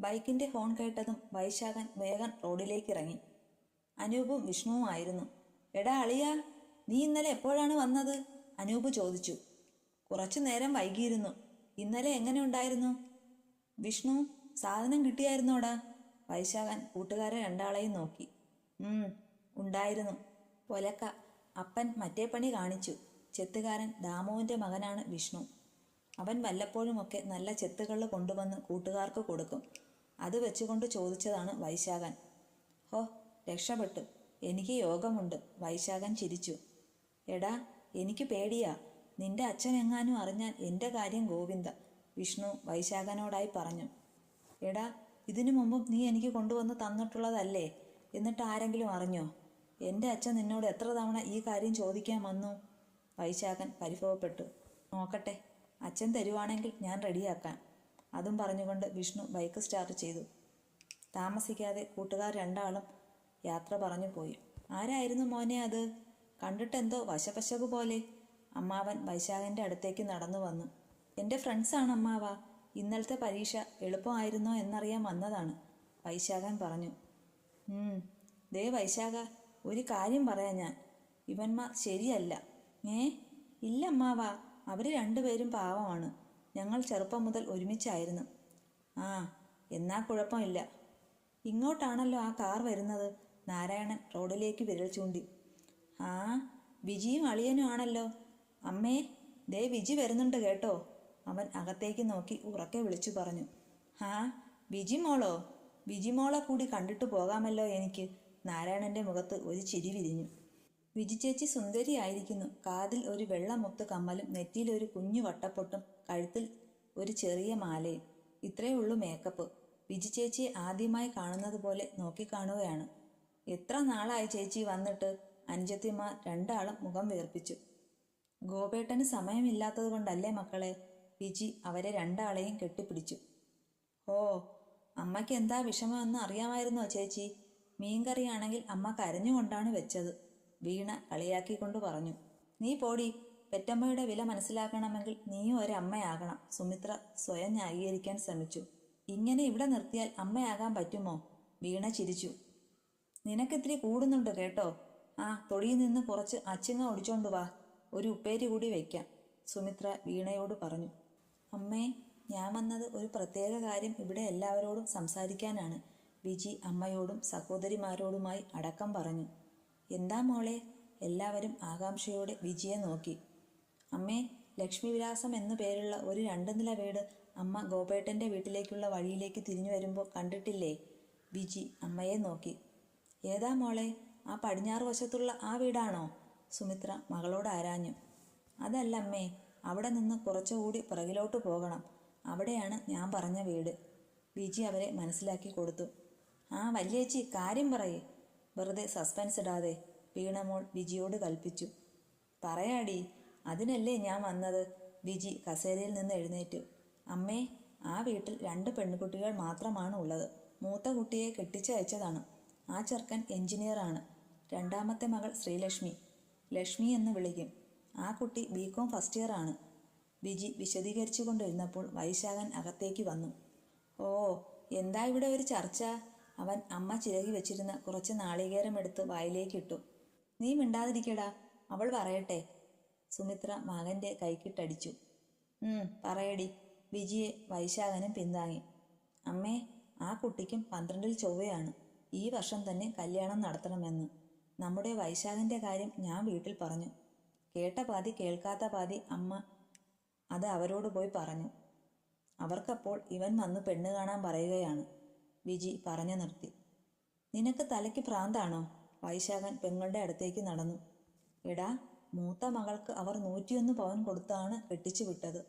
ബൈക്കിന്റെ ഹോൺ കേട്ടതും വൈശാഖൻ വേഗം റോഡിലേക്ക് ഇറങ്ങി അനൂപും വിഷ്ണുവും ആയിരുന്നു. എടാ അളിയ നീ ഇന്നലെ എപ്പോഴാണ് വന്നത്? അനൂപ് ചോദിച്ചു. കുറച്ചു നേരം വൈകിയിരുന്നു. ഇന്നലെ എങ്ങനെ ഉണ്ടായിരുന്നു? വിഷ്ണു സാധനം കിട്ടിയായിരുന്നോടാ. വൈശാഖൻ കൂട്ടുകാരെ രണ്ടാളെയും നോക്കി. ഉം ഉണ്ടായിരുന്നു. പൊലക്ക അപ്പൻ മറ്റേ പണി കാണിച്ചു. ചെത്തുകാരൻ ദാമുവിന്റെ മകനാണ് വിഷ്ണു. അവൻ വല്ലപ്പോഴുമൊക്കെ നല്ല ചെത്തുകൾ കൊണ്ടുവന്ന് കൂട്ടുകാർക്ക് കൊടുക്കും. അത് വെച്ചുകൊണ്ട് ചോദിച്ചതാണ് വൈശാഖൻ. ഹോ രക്ഷപ്പെട്ടു. എനിക്ക് യോഗമുണ്ട്. വൈശാഖൻ ചിരിച്ചു. എടാ എനിക്ക് പേടിയാ. നിന്റെ അച്ഛൻ എങ്ങാനും അറിഞ്ഞാൽ എന്റെ കാര്യം ഗോവിന്ദ വിഷ്ണു വൈശാഖനോടായി പറഞ്ഞു. എടാ ഇതിനു മുമ്പും നീ എനിക്ക് കൊണ്ടുവന്ന് തന്നിട്ടുള്ളതല്ലേ? എന്നിട്ട് ആരെങ്കിലും അറിഞ്ഞോ? എന്റെ അച്ഛൻ നിന്നോട് എത്ര തവണ ഈ കാര്യം ചോദിക്കാൻ വന്നു? വൈശാഖൻ പരിഭവപ്പെട്ടു. നോക്കട്ടെ അച്ഛൻ തരുവാണെങ്കിൽ ഞാൻ റെഡിയാക്കാം. അതും പറഞ്ഞുകൊണ്ട് വിഷ്ണു ബൈക്ക് സ്റ്റാർട്ട് ചെയ്തു. താമസിക്കാതെ കൂട്ടുകാർ രണ്ടാളും യാത്ര പറഞ്ഞു പോയി. ആരായിരുന്നു മോനെ അത്? കണ്ടിട്ടെന്തോ വശപശക് പോലെ. അമ്മാവൻ വൈശാഖന്റെ അടുത്തേക്ക് നടന്നു വന്നു. എന്റെ ഫ്രണ്ട്സാണ് അമ്മാവ. ഇന്നലത്തെ പരീക്ഷ എളുപ്പമായിരുന്നോ എന്നറിയാൻ വന്നതാണ് വൈശാഖൻ പറഞ്ഞു. ദേ വൈശാഖ ഒരു കാര്യം പറയാം ഞാൻ. ഇവന്മാർ ശരിയല്ല. ഏ ഇല്ല അമ്മാവ. അവർ രണ്ടുപേരും പാവമാണ്. ഞങ്ങൾ ചെറുപ്പം മുതൽ ഒരുമിച്ചായിരുന്നു. ആ എന്നാ കുഴപ്പമില്ല. ഇങ്ങോട്ടാണല്ലോ ആ കാർ വരുന്നത്. നാരായണൻ റോഡിലേക്ക് വിരൽ ചൂണ്ടി. ആ വിജിയും അളിയനും ആണല്ലോ. അമ്മേ ദേ വിജി വരുന്നുണ്ട് കേട്ടോ. അവൻ അകത്തേക്ക് നോക്കി ഉറക്കെ വിളിച്ചു പറഞ്ഞു. ആ വിജി മോളോ? വിജി മോളെ കൂടി കണ്ടിട്ട് പോകാമല്ലോ എനിക്ക്. നാരായണന്റെ മുഖത്ത് ഒരു ചിരി വിരിഞ്ഞു. വിജി ചേച്ചി സുന്ദരിയായിരിക്കുന്നു. കാതിൽ ഒരു വെള്ളമുത്ത് കമ്മലും നെറ്റിയിൽ ഒരു കുഞ്ഞു വട്ടപ്പൊട്ടും കഴുത്തിൽ ഒരു ചെറിയ മാലയും. ഇത്രയേ ഉള്ളൂ മേക്കപ്പ്. വിജി ചേച്ചിയെ ആദ്യമായി കാണുന്നത് പോലെ നോക്കിക്കാണുകയാണ് എത്ര നാളായി ചേച്ചി വന്നിട്ട്? അനുജത്തിമാർ രണ്ടാളും മുഖം വീർപ്പിച്ചു. ഗോപേട്ടന് സമയമില്ലാത്തത് കൊണ്ടല്ലേ മക്കളെ? വിജി അവരെ രണ്ടാളെയും കെട്ടിപ്പിടിച്ചു. ഓ അമ്മയ്ക്ക് എന്താ വിഷമമെന്ന് അറിയാമായിരുന്നോ ചേച്ചി? മീൻകറിയാണെങ്കിൽ അമ്മ കരഞ്ഞുകൊണ്ടാണ് വെച്ചത്. വീണ കളിയാക്കിക്കൊണ്ട് പറഞ്ഞു നീ പോടി പെറ്റമ്മയുടെ വില മനസ്സിലാക്കണമെങ്കിൽ നീയും ഒരമ്മയാകണം. സുമിത്ര സ്വയം ന്യായീകരിക്കാൻ ശ്രമിച്ചു. ഇങ്ങനെ ഇവിടെ നിർത്തിയാൽ അമ്മയാകാൻ പറ്റുമോ? വീണ ചിരിച്ചു. നിനക്കിത്തിരി കൂടുന്നുണ്ട് കേട്ടോ. ആ തൊടിയിൽ നിന്ന് കുറച്ച് അച്ചിങ്ങ ഒടിച്ചോണ്ട് വാ. ഒരു ഉപ്പേരി കൂടി വയ്ക്കാം സുമിത്ര വീണയോട് പറഞ്ഞു. അമ്മേ ഞാൻ വന്നത് ഒരു പ്രത്യേക കാര്യം ഇവിടെ എല്ലാവരോടും സംസാരിക്കാനാണ് വിജി അമ്മയോടും സഹോദരിമാരോടുമായി അടക്കം പറഞ്ഞു. എന്താ മോളെ? എല്ലാവരും ആകാംക്ഷയോടെ വിജിയെ നോക്കി. അമ്മേ ലക്ഷ്മി വിലാസം എന്നു പേരുള്ള ഒരു രണ്ടു നില വീട് അമ്മ ഗോപേട്ടന്റെ വീട്ടിലേക്കുള്ള വഴിയിലേക്ക് തിരിഞ്ഞു വരുമ്പോൾ കണ്ടിട്ടില്ലേ? വിജി അമ്മയെ നോക്കി. ഏതാ മോളെ? ആ പടിഞ്ഞാറ് വശത്തുള്ള ആ വീടാണോ? സുമിത്ര മകളോട് ആരാഞ്ഞു. അതല്ല അമ്മേ അവിടെ നിന്ന് കുറച്ചുകൂടി പുറകിലോട്ട് പോകണം. അവിടെയാണ് ഞാൻ പറഞ്ഞ വീട്. വിജി അവരെ മനസ്സിലാക്കി കൊടുത്തു. ആ വല്യേച്ചി കാര്യം പറയേ. വെറുതെ സസ്പെൻസ് ഇടാതെ വീണമോൾ വിജിയോട് കൽപ്പിച്ചു. പറയാടി അതിനല്ലേ ഞാൻ വന്നത്? വിജി കസേരയിൽ നിന്ന് എഴുന്നേറ്റു. അമ്മേ ആ വീട്ടിൽ രണ്ട് പെൺകുട്ടികൾ മാത്രമാണ് ഉള്ളത്. മൂത്ത കുട്ടിയെ കെട്ടിച്ചയച്ചതാണ് ആ ചെറുക്കൻ എഞ്ചിനീയറാണ് രണ്ടാമത്തെ മകൾ ശ്രീലക്ഷ്മി. ലക്ഷ്മി എന്ന് വിളിക്കും. ആ കുട്ടി ബി കോം ഫസ്റ്റ് ഇയർ ആണ്. വിജി വിശദീകരിച്ചു കൊണ്ടിരുന്നപ്പോൾ വൈശാഖൻ അകത്തേക്ക് വന്നു. ഓ എന്താ ഇവിടെ ഒരു ചർച്ച? അവൻ അമ്മ ചിരകി വെച്ചിരുന്ന കുറച്ച് നാളികേരം എടുത്ത് വായിലേക്കിട്ടു. നീ മിണ്ടാതിരിക്കടാ. അവൾ പറയട്ടെ. സുമിത്ര മകന്റെ കൈക്കിട്ടടിച്ചു. ഉം പറയടി. വിജിയെ വൈശാഖനും പിന്താങ്ങി. അമ്മേ ആ കുട്ടിക്കും പന്ത്രണ്ടിൽ ചൊവ്വയാണ്. ഈ വർഷം തന്നെ കല്യാണം നടത്തണമെന്ന്. നമ്മുടെ വൈശാഖന്റെ കാര്യം ഞാൻ വീട്ടിൽ പറഞ്ഞു. കേട്ട പാതി കേൾക്കാത്ത പാതി അമ്മ അത് അവരോട് പോയി പറഞ്ഞു. അവർക്കപ്പോൾ ഇവൻ വന്ന് പെണ്ണ് കാണാൻ പറയുകയാണ്. വിജി പറഞ്ഞു നിർത്തി. നിനക്ക് തലയ്ക്ക് ഭ്രാന്താണോ വൈശാഖൻ പെങ്ങളുടെ അടുത്തേക്ക് നടന്നു. എടാ മൂത്ത മകൾക്ക് അവർ നൂറ്റിയൊന്ന് പവൻ കൊടുത്താണ് കെട്ടിച്ചു വിട്ടത്.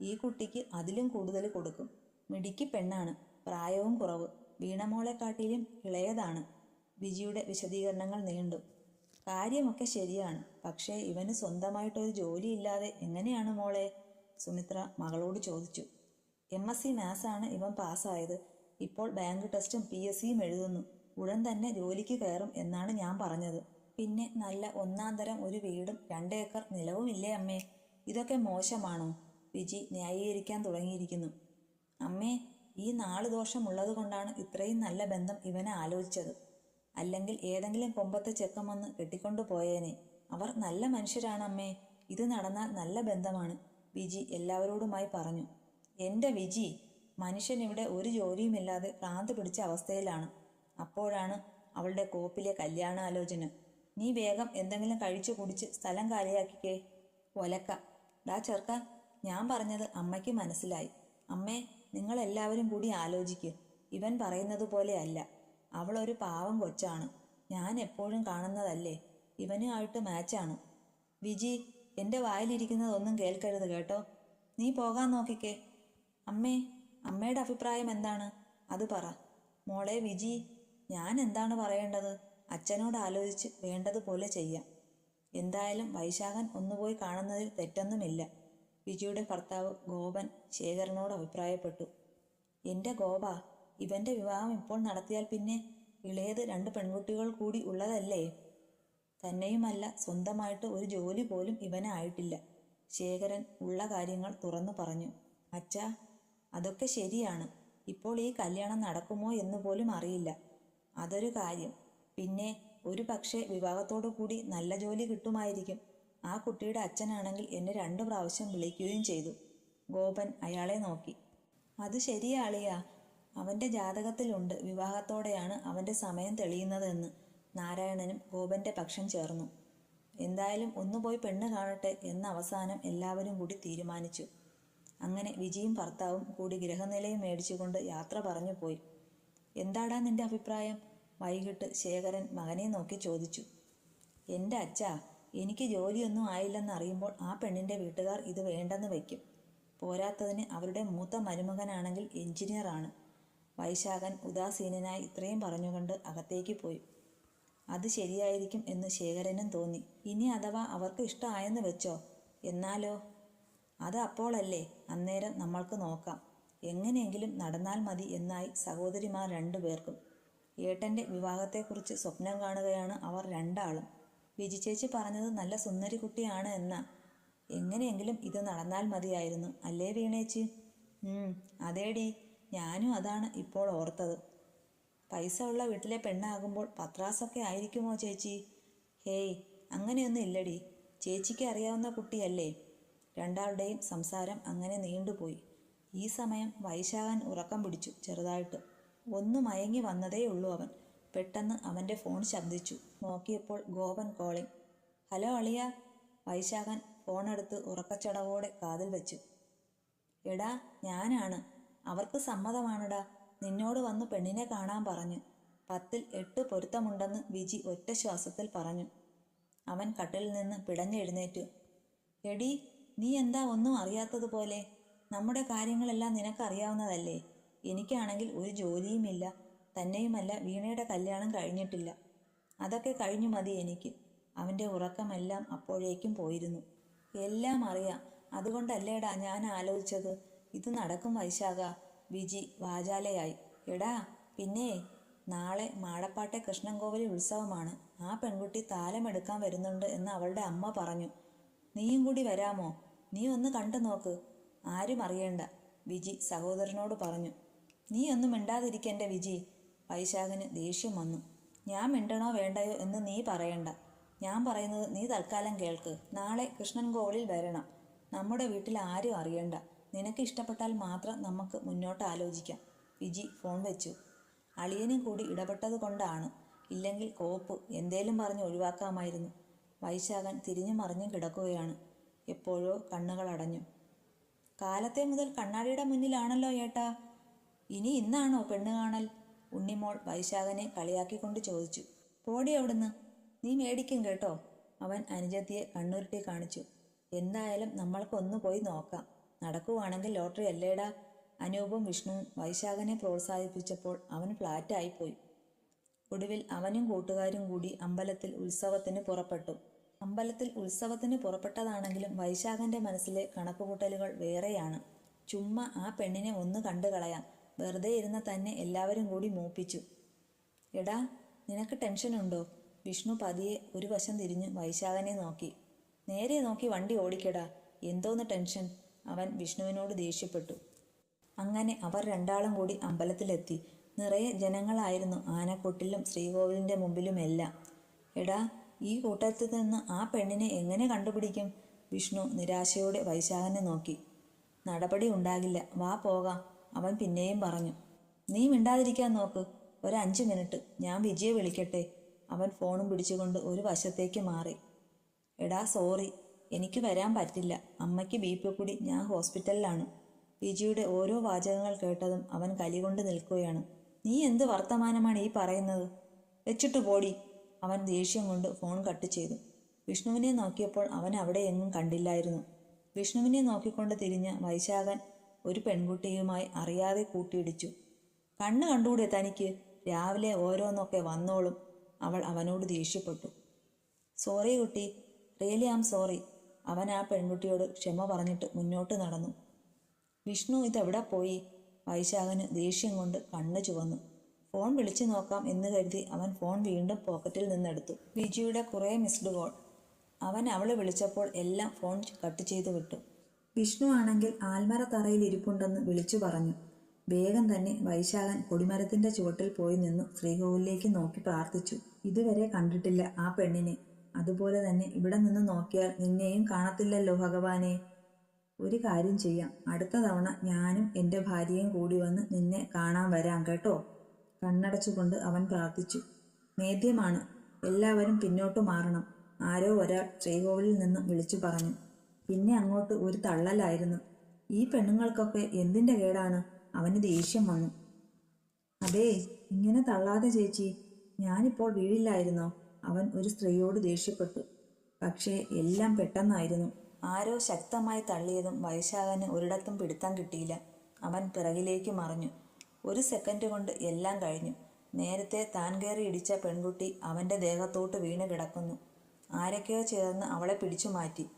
ഈ കുട്ടിക്ക് അതിലും കൂടുതൽ കൊടുക്കും. മിടിക്ക് പെണ്ണാണ് പ്രായവും കുറവ്. വീണമോളെക്കാട്ടിലും ഇളയതാണ്. വിജിയുടെ വിശദീകരണങ്ങൾ നീണ്ടു. കാര്യമൊക്കെ ശരിയാണ്. പക്ഷേ ഇവന് സ്വന്തമായിട്ടൊരു ജോലിയില്ലാതെ എങ്ങനെയാണ് മോളെ? സുമിത്ര മകളോട് ചോദിച്ചു. എം. എസ്. സി. മാത്സാണ് ഇവൻ പാസ്സായത്. ഇപ്പോൾ ബാങ്ക് ടെസ്റ്റും പി എസ് സിയും എഴുതുന്നു. ഉടൻ തന്നെ ജോലിക്ക് കയറും എന്നാണ് ഞാൻ പറഞ്ഞത്. പിന്നെ നല്ല ഒന്നാം തരം ഒരു വീടും രണ്ടേക്കർ നിലവും ഇല്ലേ അമ്മേ? ഇതൊക്കെ മോശമാണോ? വിജി ന്യായീകരിക്കാൻ തുടങ്ങിയിരിക്കുന്നു. അമ്മേ ഈ നാല് ദോഷമുള്ളത് കൊണ്ടാണ് ഇത്രയും നല്ല ബന്ധം ഇവനെ ആലോചിച്ചത്. അല്ലെങ്കിൽ ഏതെങ്കിലും കൊമ്പത്തെ ചെക്കം വന്ന് കെട്ടിക്കൊണ്ടു പോയേനെ. അവർ നല്ല മനുഷ്യരാണ് അമ്മേ. ഇത് നടന്നാൽ നല്ല ബന്ധമാണ്. വിജി എല്ലാവരോടുമായി പറഞ്ഞു. എന്റെ വിജി മനുഷ്യൻ ഇവിടെ ഒരു ജോലിയുമില്ലാതെ ഭ്രാന്ത് പിടിച്ച അവസ്ഥയിലാണ്. അപ്പോഴാണ് അവളുടെ കോപ്പിലെ കല്യാണാലോചന. നീ വേഗം എന്തെങ്കിലും കഴിച്ചു കുടിച്ച് സ്ഥലം കാലിയാക്കിക്കേ. ഒലക്ക. ഡാ ചെറുക്ക ഞാൻ പറഞ്ഞത് അമ്മയ്ക്ക് മനസ്സിലായി. അമ്മേ നിങ്ങളെല്ലാവരും കൂടി ആലോചിക്ക്. ഇവൻ പറയുന്നത് പോലെയല്ല അവളൊരു പാവം കൊച്ചാണ്. ഞാൻ എപ്പോഴും കാണുന്നതല്ലേ. ഇവനുമായിട്ട് മാച്ചാണ് വിജി എന്റെ വായിലിരിക്കുന്നതൊന്നും കേൾക്കരുത് കേട്ടോ. നീ പോകാൻ നോക്കിക്കേ. അമ്മേ അമ്മയുടെ അഭിപ്രായം എന്താണ്? അത് പറ. മോളെ വിജി ഞാൻ എന്താണ് പറയേണ്ടത്? അച്ഛനോട് ആലോചിച്ച് വേണ്ടതുപോലെ ചെയ്യാം. എന്തായാലും വൈശാഖൻ ഒന്നുപോയി കാണുന്നതിൽ തെറ്റൊന്നുമില്ല. വിജിയുടെ ഭർത്താവ് ഗോപൻ ശേഖരനോട് അഭിപ്രായപ്പെട്ടു. എന്റെ ഗോപ ഇവന്റെ വിവാഹം ഇപ്പോൾ നടത്തിയാൽ പിന്നെ ഇളയത് രണ്ട് പെൺകുട്ടികൾ കൂടി ഉള്ളതല്ലേ? തന്നെയുമല്ല സ്വന്തമായിട്ട് ഒരു ജോലി പോലും ഇവനായിട്ടില്ല ശേഖരൻ ഉള്ള കാര്യങ്ങൾ തുറന്നു പറഞ്ഞു. അച്ഛാ അതൊക്കെ ശരിയാണ്. ഇപ്പോൾ ഈ കല്യാണം നടക്കുമോ എന്ന് പോലും അറിയില്ല. അതൊരു കാര്യം. പിന്നെ ഒരു പക്ഷേ വിവാഹത്തോടു കൂടി നല്ല ജോലി കിട്ടുമായിരിക്കും. ആ കുട്ടിയുടെ അച്ഛനാണെങ്കിൽ എന്നെ രണ്ടു പ്രാവശ്യം വിളിക്കുകയും ചെയ്തു. ഗോപൻ അയാളെ നോക്കി. അത് ശരിയാളിയാ അവന്റെ ജാതകത്തിലുണ്ട്. വിവാഹത്തോടെയാണ് അവന്റെ സമയം തെളിയുന്നതെന്ന്. നാരായണനും ഗോപന്റെ പക്ഷം ചേർന്നു. എന്തായാലും ഒന്നുപോയി പെണ്ണ് കാണട്ടെ എന്ന അവസാനം എല്ലാവരും കൂടി തീരുമാനിച്ചു. അങ്ങനെ വിജിയും ഭർത്താവും കൂടി ഗൃഹനിലയം മേടിച്ചുകൊണ്ട് യാത്ര പറഞ്ഞു പോയി. എന്താടാ നിന്റെ അഭിപ്രായം? വൈകിട്ട് ശേഖരൻ മകനെ നോക്കി ചോദിച്ചു. എന്റെ അച്ഛാ എനിക്ക് ജോലിയൊന്നും ആയില്ലെന്ന് അറിയുമ്പോൾ ആ പെണ്ണിന്റെ വീട്ടുകാർ ഇത് വേണ്ടെന്ന് വയ്ക്കും. പോരാത്തതിന് അവരുടെ മൂത്ത മരുമകനാണെങ്കിൽ എഞ്ചിനീയറാണ്. വൈശാഖൻ ഉദാസീനനായി ഇത്രയും പറഞ്ഞുകൊണ്ട് അകത്തേക്ക് പോയി. അത് ശരിയായിരിക്കും എന്ന് ശേഖരനും തോന്നി. ഇനി അഥവാ അവർക്ക് ഇഷ്ടമായെന്ന് വെച്ചോ? എന്നാലോ? അത് അപ്പോളല്ലേ? അന്നേരം നമ്മൾക്ക് നോക്കാം. എങ്ങനെയെങ്കിലും നടന്നാൽ മതി എന്നായി സഹോദരിമാർ രണ്ടുപേർക്കും. ഏട്ടന്റെ വിവാഹത്തെക്കുറിച്ച് സ്വപ്നം കാണുകയാണ് അവർ രണ്ടാളും. വിജി ചേച്ചി പറഞ്ഞത് നല്ല സുന്ദരി കുട്ടിയാണ് എന്ന. എങ്ങനെയെങ്കിലും ഇത് നടന്നാൽ മതിയായിരുന്നു. അല്ലേ വീണേച്ചി? അതേടി. ഞാനും അതാണ് ഇപ്പോൾ ഓർത്തത്. പൈസ ഉള്ള വീട്ടിലെ പെണ്ണാകുമ്പോൾ പത്രാസൊക്കെ ആയിരിക്കുമോ ചേച്ചി? ഹേയ് അങ്ങനെയൊന്നും ഇല്ലടി. ചേച്ചിക്ക് അറിയാവുന്ന കുട്ടിയല്ലേ? രണ്ടാളുടെയും സംസാരം അങ്ങനെ നീണ്ടുപോയി. ഈ സമയം വൈശാഖൻ ഉറക്കം പിടിച്ചു ചെറുതായിട്ട്. ഒന്ന് മയങ്ങി വന്നതേ ഉള്ളൂ അവൻ പെട്ടെന്ന് അവന്റെ ഫോൺ ശബ്ദിച്ചു. നോക്കിയപ്പോൾ ഗോപൻ കോളിംഗ് ഹലോ അളിയ വൈശാഖൻ ഫോണെടുത്ത് ഉറക്കച്ചടവോടെ കാതിൽ വെച്ചു. എടാ ഞാനാണ്. അവർക്ക് സമ്മതമാണെടാ. നിന്നോട് വന്ന് പെണ്ണിനെ കാണാൻ പറഞ്ഞു. പത്തിൽ എട്ട് പൊരുത്തമുണ്ടെന്ന് വിജി ഒറ്റ ശ്വാസത്തിൽ പറഞ്ഞു. അവൻ കട്ടിൽ നിന്ന് പിടഞ്ഞെഴുന്നേറ്റു. എടി നീ എന്താ ഒന്നും അറിയാത്തതുപോലെ? നമ്മുടെ കാര്യങ്ങളെല്ലാം നിനക്കറിയാവുന്നതല്ലേ? എനിക്കാണെങ്കിൽ ഒരു ജോലിയുമില്ല. തന്നെയുമല്ല വീണയുടെ കല്യാണം കഴിഞ്ഞിട്ടില്ല. അതൊക്കെ കഴിഞ്ഞു മതി എനിക്ക്. അവന്റെ ഉറക്കമെല്ലാം അപ്പോഴേക്കും പോയിരുന്നു. എല്ലാം അറിയാം. അതുകൊണ്ടല്ലേടാ ഞാൻ ആലോചിച്ചത്? ഇത് നടക്കും വൈശാഖ. വിജി വാചാലയായി. എടാ പിന്നെ? നാളെ മാടപ്പാട്ടെ കൃഷ്ണൻകോവിലെ ഉത്സവമാണ്. ആ പെൺകുട്ടി താലമെടുക്കാൻ വരുന്നുണ്ട് എന്ന് അവളുടെ അമ്മ പറഞ്ഞു. നീയും കൂടി വരാമോ? നീ ഒന്ന് കണ്ടു നോക്ക്. ആരും അറിയേണ്ട. വിജി സഹോദരനോട് പറഞ്ഞു. നീ ഒന്നും മിണ്ടാതിരിക്കേണ്ട വിജി. വൈശാഖന് ദേഷ്യം വന്നു. ഞാൻ മിണ്ടണോ വേണ്ടയോ എന്ന് നീ പറയണ്ട. ഞാൻ പറയുന്നത് നീ തൽക്കാലം കേൾക്ക്. നാളെ കൃഷ്ണൻ കോവിലിൽ വരണം. നമ്മുടെ വീട്ടിൽ ആരും അറിയണ്ട. നിനക്ക് ഇഷ്ടപ്പെട്ടാൽ മാത്രം നമുക്ക് മുന്നോട്ട് ആലോചിക്കാം. വിജി ഫോൺ വെച്ചു. അളിയനും കൂടി ഇടപെട്ടത് കൊണ്ടാണ്. ഇല്ലെങ്കിൽ കോപ്പ് എന്തേലും പറഞ്ഞ് ഒഴിവാക്കാമായിരുന്നു. വൈശാഖൻ തിരിഞ്ഞു മറിഞ്ഞു കിടക്കുകയാണ്. എപ്പോഴോ കണ്ണുകൾ അടഞ്ഞു കാലത്തെ മുതൽ കണ്ണാടിയുടെ മുന്നിലാണല്ലോ ഏട്ടാ. ഇനി ഇന്നാണോ പെണ്ണ് കാണൽ? ഉണ്ണിമോൾ വൈശാഖനെ കളിയാക്കിക്കൊണ്ട് ചോദിച്ചു. പോടി അവിടുന്ന്. നീ മേടിക്കും കേട്ടോ. അവൻ അനുജത്തിയെ കണ്ണുരുട്ടി കാണിച്ചു. എന്തായാലും നമ്മൾക്ക് ഒന്ന് പോയി നോക്കാം. നടക്കുവാണെങ്കിൽ ലോട്ടറി അല്ലേടാ. അനൂപും വിഷ്ണുവും വൈശാഖനെ പ്രോത്സാഹിപ്പിച്ചപ്പോൾ അവൻ ഫ്ലാറ്റായിപ്പോയി ഒടുവിൽ അവനും കൂട്ടുകാരും കൂടി അമ്പലത്തിൽ ഉത്സവത്തിന് പുറപ്പെട്ടു. അമ്പലത്തിൽ ഉത്സവത്തിന് പുറപ്പെട്ടതാണെങ്കിലും വൈശാഖന്റെ മനസ്സിലെ കണക്കുകൂട്ടലുകൾ വേറെയാണ്. ചുമ്മാ ആ പെണ്ണിനെ ഒന്ന് കണ്ടു കളയാം വെറുതെ ഇരുന്ന തന്നെ എല്ലാവരും കൂടി മൂപ്പിച്ചു. എടാ നിനക്ക് ടെൻഷനുണ്ടോ വിഷ്ണു പതിയെ ഒരു വശം തിരിഞ്ഞ് വൈശാഖനെ നോക്കി. നേരെ നോക്കി വണ്ടി ഓടിക്കടാ. എന്തോന്ന് ടെൻഷൻ അവൻ വിഷ്ണുവിനോട് ദേഷ്യപ്പെട്ടു. അങ്ങനെ അവർ രണ്ടാളും കൂടി അമ്പലത്തിലെത്തി. നിറയെ ജനങ്ങളായിരുന്നു ആനക്കൊട്ടിലും ശ്രീകോവിലിന്റെ മുമ്പിലുമെല്ലാം. എടാ ഈ കൂട്ടത്തിൽ നിന്ന് ആ പെണ്ണിനെ എങ്ങനെ കണ്ടുപിടിക്കും? വിഷ്ണു നിരാശയോടെ വൈശാഖനെ നോക്കി. നടപടി ഉണ്ടാകില്ല. വാ പോകാം. അവൻ പിന്നെയും പറഞ്ഞു. നീ മിണ്ടാതിരിക്കാൻ നോക്ക്. ഒരു അഞ്ച് മിനിറ്റ്. ഞാൻ വിജയെ വിളിക്കട്ടെ. അവൻ ഫോണും പിടിച്ചുകൊണ്ട് ഒരു വശത്തേക്ക് മാറി. എടാ സോറി. എനിക്ക് വരാൻ പറ്റില്ല. അമ്മയ്ക്ക് ബി പി കൂടി ഞാൻ ഹോസ്പിറ്റലിലാണ്. വിജിയുടെ ഓരോ വാചകങ്ങൾ കേട്ടതും അവൻ കലികൊണ്ട് നിൽക്കുകയാണ്. നീ എന്ത് വർത്തമാനമാണ് ഈ പറയുന്നത്? വെച്ചിട്ട് പോടി. അവൻ ദേഷ്യം കൊണ്ട് ഫോൺ കട്ട് ചെയ്തു. വിഷ്ണുവിനെ നോക്കിയപ്പോൾ അവൻ അവിടെ എങ്ങും കണ്ടില്ലായിരുന്നു. വിഷ്ണുവിനെ നോക്കിക്കൊണ്ട് തിരിഞ്ഞ വൈശാഖൻ ഒരു പെൺകുട്ടിയുമായി അറിയാതെ കൂട്ടിയിടിച്ചു. കണ്ണ് കണ്ടുകൂടെ തനിക്ക്? രാവിലെ ഓരോന്നൊക്കെ വന്നോളും. അവൾ അവനോട് ദേഷ്യപ്പെട്ടു. സോറി കുട്ടി. Really am sorry. അവൻ ആ പെൺകുട്ടിയോട് ക്ഷമ പറഞ്ഞിട്ട് മുന്നോട്ട് നടന്നു. വിഷ്ണു ഇതെവിടെ പോയി? വൈശാഖന് ദേഷ്യം കൊണ്ട് കണ്ണ് ചുവന്നു. ഫോൺ വിളിച്ചു നോക്കാം എന്ന് കരുതി അവൻ ഫോൺ വീണ്ടും പോക്കറ്റിൽ നിന്നെടുത്തു. വിജിയുടെ കുറേ മിസ്ഡ് കോൾ. അവൻ അവളെ വിളിച്ചപ്പോൾ എല്ലാം ഫോൺ കട്ട് ചെയ്തു വിട്ടു. വിഷ്ണു ആണെങ്കിൽ ആൽമര തറയിൽ ഇരിപ്പുണ്ടെന്ന് വിളിച്ചു പറഞ്ഞു. വേഗം തന്നെ വൈശാഖൻ കൊടിമരത്തിന്റെ ചുവട്ടിൽ പോയി നിന്നു ശ്രീകോവിലേക്ക് നോക്കി പ്രാർത്ഥിച്ചു. ഇതുവരെ കണ്ടിട്ടില്ല ആ പെണ്ണിനെ. അതുപോലെ തന്നെ ഇവിടെ നിന്ന് നോക്കിയാൽ നിന്നെയും കാണത്തില്ലല്ലോ ഭഗവാനെ. ഒരു കാര്യം ചെയ്യാം. അടുത്ത തവണ ഞാനും എന്റെ ഭാര്യയും കൂടി വന്ന് നിന്നെ കാണാൻ വരാം കേട്ടോ. കണ്ണടച്ചുകൊണ്ട് അവൻ പ്രാർത്ഥിച്ചു. നേദ്യമാണ് എല്ലാവരും പിന്നോട്ട് മാറണം. ആരോ ഒരാൾ ശ്രീകോവിലിൽ നിന്ന് വിളിച്ചു പറഞ്ഞു. പിന്നെ അങ്ങോട്ട് ഒരു തള്ളലായിരുന്നു. ഈ പെണ്ണുങ്ങൾക്കൊക്കെ എന്തിന്റെ കേടാണ്? അവന് ദേഷ്യം വന്നു. അതേ ഇങ്ങനെ തള്ളാതെ ചേച്ചി ഞാനിപ്പോൾ വീഴില്ലായിരുന്നോ? അവൻ ഒരു സ്ത്രീയോട് ദേഷ്യപ്പെട്ടു. പക്ഷേ എല്ലാം പെട്ടെന്നായിരുന്നു. ആരോ ശക്തമായി തള്ളിയതും വൈശാഖന് ഒരിടത്തും പിടുത്തം കിട്ടിയില്ല. അവൻ പിറകിലേക്ക് മറിഞ്ഞു. ഒരു സെക്കൻഡ് കൊണ്ട് എല്ലാം കഴിഞ്ഞു. നേരത്തെ താൻ കയറി ഇടിച്ച പെൺകുട്ടി അവന്റെ ദേഹത്തോട്ട് വീണ് കിടക്കുന്നു. ആരൊക്കെയോ ചേർന്ന് അവളെ പിടിച്ചു മാറ്റി.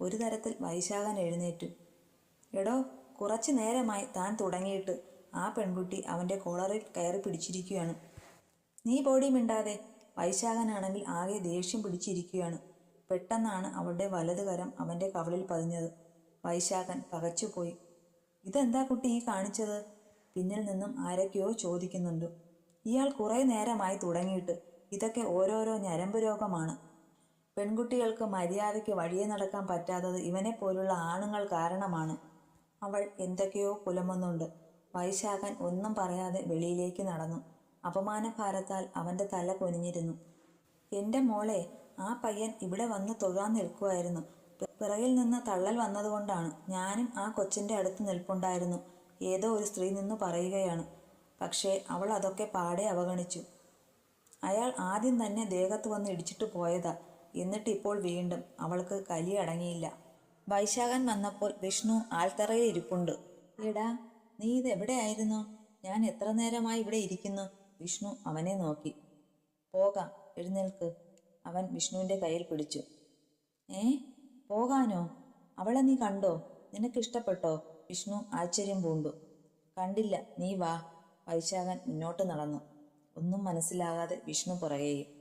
ഒരു തരത്തിൽ വൈശാഖൻ എഴുന്നേറ്റു. എടോ കുറച്ചു നേരമായി താൻ തുടങ്ങിയിട്ട് ആ പെൺകുട്ടി അവന്റെ കോളറിൽ കയറി പിടിച്ചിരിക്കുകയാണ്. നീ ബോഡി മിണ്ടാതെ. വൈശാഖനാണെങ്കിൽ ആകെ ദേഷ്യം പിടിച്ചിരിക്കുകയാണ്. പെട്ടെന്നാണ് അവളുടെ വലത് കരം അവന്റെ കവളിൽ പതിഞ്ഞത്. വൈശാഖൻ പകച്ചുപോയി. ഇതെന്താ കുട്ടി ഈ കാണിച്ചത്? പിന്നിൽ നിന്നും ആരൊക്കെയോ ചോദിക്കുന്നുണ്ട്. ഇയാൾ കുറേ നേരമായി തുടങ്ങിയിട്ട് ഇതൊക്കെ ഓരോരോ ഞരമ്പ് രോഗമാണ്. പെൺകുട്ടികൾക്ക് മര്യാദയ്ക്ക് വഴിയെ നടക്കാൻ പറ്റാത്തത് ഇവനെ പോലുള്ള ആണുങ്ങൾ കാരണമാണ്. അവൾ എന്തൊക്കെയോ പുലമൊന്നുണ്ട് വൈശാഖൻ ഒന്നും പറയാതെ വെളിയിലേക്ക് നടന്നു. അപമാനഭാരത്താൽ അവന്റെ തല കുനിഞ്ഞിരുന്നു. എന്റെ മോളെ ആ പയ്യൻ ഇവിടെ വന്ന് തൊഴാൻ നിൽക്കുമായിരുന്നു പിറകിൽ നിന്ന് തള്ളൽ വന്നതുകൊണ്ടാണ് ഞാനും ആ കൊച്ചിന്റെ അടുത്ത് നിൽപ്പുണ്ടായിരുന്നു. ഏതോ ഒരു സ്ത്രീ നിന്ന് പറയുകയാണ്. പക്ഷേ അവൾ അതൊക്കെ പാടെ അവഗണിച്ചു. അയാൾ ആദ്യം തന്നെ ദേഹത്ത് വന്ന് ഇടിച്ചിട്ട് പോയതാ. എന്നിട്ട് ഇപ്പോൾ വീണ്ടും അവൾക്ക് കലി അടങ്ങിയില്ല. വൈശാഖൻ വന്നപ്പോൾ വിഷ്ണു ആൽത്തറയിൽ ഇരിപ്പുണ്ട്. എടാ നീ ഇത് എവിടെയായിരുന്നു ഞാൻ എത്ര നേരമായി ഇവിടെ ഇരിക്കുന്നു? വിഷ്ണു അവനെ നോക്കി. പോകാം എഴുന്നേൽക്ക്. അവൻ വിഷ്ണുവിന്റെ കയ്യിൽ പിടിച്ചു. ഏ പോകാനോ? അവളെ നീ കണ്ടോ? നിനക്ക് ഇഷ്ടപ്പെട്ടോ? വിഷ്ണു ആശ്ചര്യം പൂണ്ടു. കണ്ടില്ല നീ വാ. വൈശാഖൻ മുന്നോട്ട് നടന്നു. ഒന്നും മനസ്സിലാകാതെ വിഷ്ണു പുറകെയും